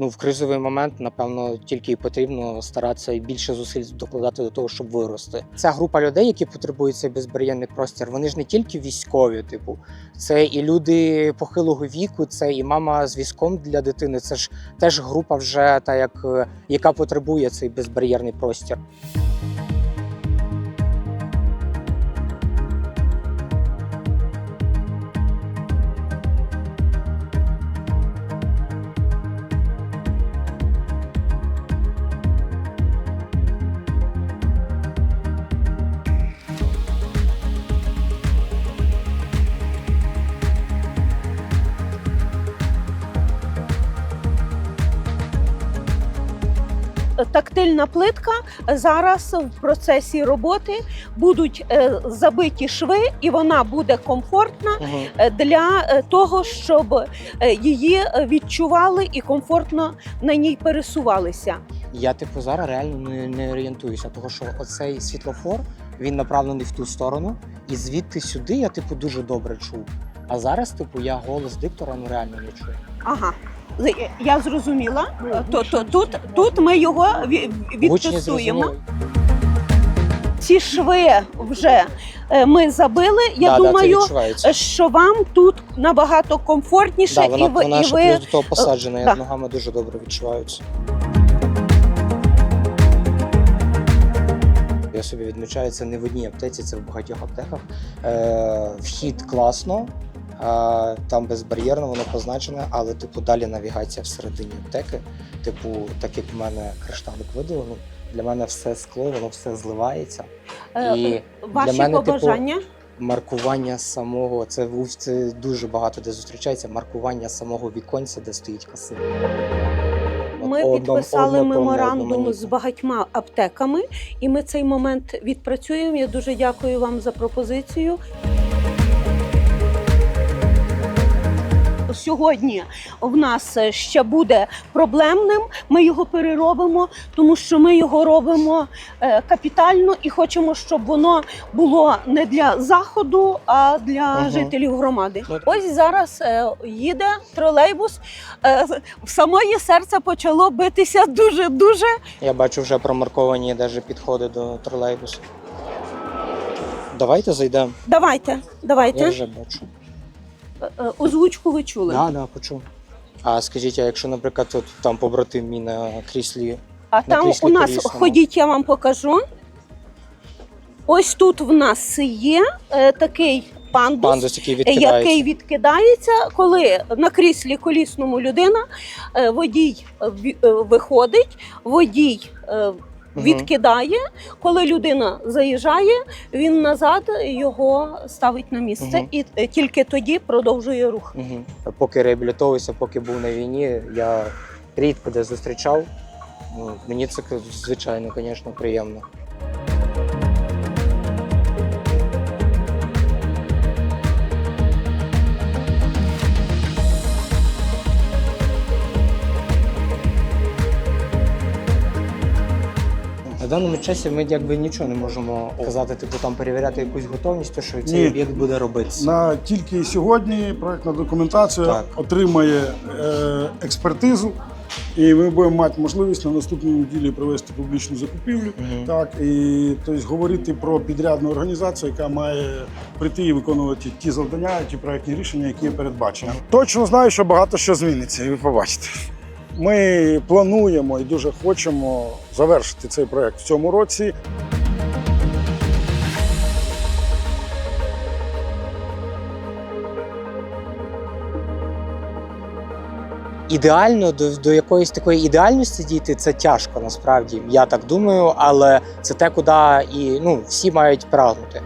Ну, в кризовий момент, напевно, тільки й потрібно старатися і більше зусиль докладати до того, щоб вирости. Ця група людей, які потребують цей безбар'єрний простір, вони ж не тільки військові, типу, це і люди похилого віку, це і мама з візком для дитини. Це ж теж група, вже та як е, яка потребує цей безбар'єрний простір. Тактильна плитка зараз в процесі роботи будуть е, забиті шви, і вона буде комфортна Угу. е, для е, того, щоб її відчували і комфортно на ній пересувалися. Я типу зараз реально не, не орієнтуюся, тому що оцей світлофор він направлений в ту сторону, і звідти сюди я типу дуже добре чув. А зараз, типу, я голос диктора ну реально не чую. Ага. Я зрозуміла. То, то, тут, тут ми його ві- відтестуємо. Ці шви вже е, ми забили. Я да, да, думаю, відчувається. що вам тут набагато комфортніше, Да, вона, і ви, вона і ви плюс до того посаджена, да. ногами дуже добре відчуваються. Я собі відмічаю, це не в одній аптеці, це в багатьох аптеках. Е, вхід класно, е, там безбар'єрно, воно позначене, але типу далі навігація всередині аптеки. Типу, так як в мене кришталик видалений, для мене все скло, воно все зливається. е, І ваші мене, типу, побажання. маркування самого це це дуже багато де зустрічається. Маркування самого віконця, де стоїть касир. Ми одно- підписали однотонне, меморандум одноманітне. з багатьма аптеками, і ми цей момент відпрацюємо. Я дуже дякую вам за пропозицію. Сьогодні в нас ще буде проблемним. Ми його переробимо, тому що ми його робимо е, капітально і хочемо, щоб воно було не для заходу, а для Ага. жителів громади. Ось зараз е, їде тролейбус. Е, в самої серце почало битися дуже дуже. Я бачу вже промарковані навіть підходи до тролейбусу. Давайте зайдемо. Давайте, давайте. Я вже бачу. Е, е, Озвучку ви чули. Да, да, почув. А скажіть, а якщо, наприклад, от там побратим мій на кріслі, А там кріслі у нас колісному. ходіть, я вам покажу. Ось тут в нас є е, такий пандус. пандус, який е, відкидається. Який відкидається, коли на кріслі колісному людина, е, водій е, ві- е, виходить, водій е. Відкидає. Коли людина заїжджає, він назад його ставить на місце Мгм. і е, тільки тоді продовжує рух. Угу. Поки реабілітовувався, поки був на війні, я рідко де зустрічав. Ну, мені це звичайно, звісно, приємно. Даному часі ми якби нічого не можемо казати, типу там перевіряти якусь готовність, то що цей Ні. об'єкт буде робитися. На тільки сьогодні проектна документація Так. отримає е, експертизу, і ми будемо мати можливість на наступній неділі провести публічну закупівлю. Так і тобто говорити про підрядну організацію, яка має прийти і виконувати ті завдання, ті проектні рішення, які передбачені. Точно знаю, що багато що зміниться, і ви побачите. Ми плануємо і дуже хочемо завершити цей проект в цьому році. Ідеально до, до якоїсь такої ідеальності дійти це тяжко насправді. Я так думаю, але це те, куди і ну всі мають прагнути.